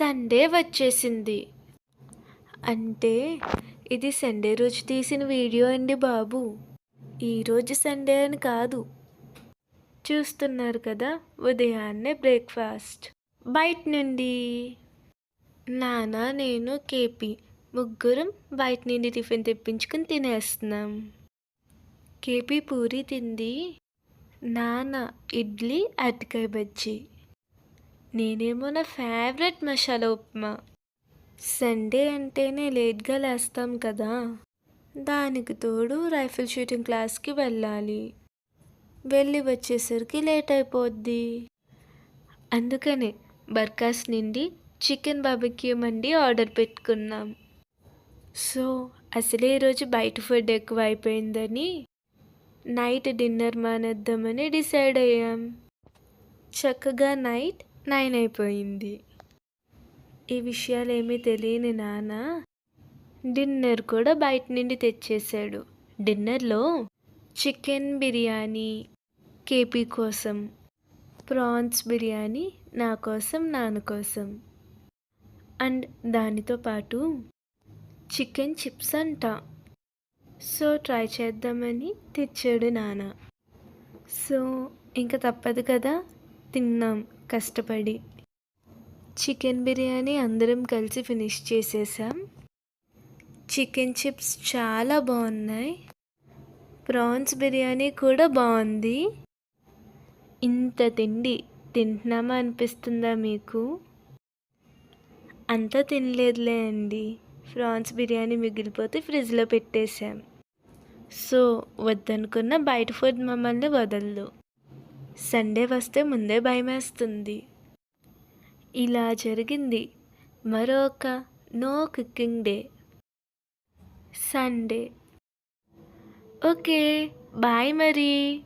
Sunday వచ్చేసింది. అంటే ఇది సండే రోజు తీసిన వీడియో అండి బాబు. ఈరోజు సండే అని కాదు. చూస్తున్నారు కదా ఉదయాన్నే బ్రేక్ఫాస్ట్. బయట నుండి. నాన్న నేను కేపీ ముగ్గురం బయట నుండి టిఫిన్ తెప్పించుకుని తినేస్తున్నాం. కేపీ పూరి తింది. నాన్న ఇడ్లీ అరటికాయ బజ్జీ. నేనేమో నా ఫేవరెట్ మసాలా ఉప్మా. సండే అంటేనే లేట్గా లేస్తాం కదా. దానికి తోడు రైఫిల్ షూటింగ్ క్లాస్కి వెళ్ళాలి. వెళ్ళి వచ్చేసరికి లేట్ అయిపోద్ది. అందుకనే బర్కాస్ నుండి చికెన్ బాబిక్యూ మండి ఆర్డర్ పెట్టుకున్నాం. సో అసలే ఈరోజు బయట ఫుడ్ ఎక్కువ అయిపోయిందని నైట్ డిన్నర్ మానేద్దామని డిసైడ్ అయ్యాం. చక్కగా నైట్ నైన్ అయిపోయింది. ఈ విషయాలు ఏమీ తెలియని నాన్న డిన్నర్ కూడా బయట నుండి తెచ్చేసాడు డిన్నర్లో చికెన్ బిర్యానీ కేపీ కోసం ప్రాన్స్ బిర్యానీ నా కోసం నాన్న కోసం. అండ్ దానితో పాటు చికెన్ చిప్స్ అంట. సో ట్రై చేద్దామని తెచ్చాడు నాన్న. సో ఇంకా తప్పదు కదా? తిన్నాం. కష్టపడి. చికెన్ బిర్యానీ అందరం కలిసి ఫినిష్ చేసేసాం. చికెన్ చిప్స్ చాలా బాగున్నాయి. ప్రాన్స్ బిర్యానీ కూడా బాగుంది. ఇంత తిండి తింటున్నామా అనిపిస్తుందా మీకు? అంతా తినలేదులే అండి. ప్రాన్స్ బిర్యానీ మిగిలిపోతే ఫ్రిడ్జ్లో పెట్టేశాం. సో వద్దనుకున్న బయట ఫుడ్ మమ్మల్ని వదలదు. సండే వస్తే ముందే భయమేస్తుంది. ఇలా జరిగింది మరొక no cooking day. Sunday. Okay bye మరి.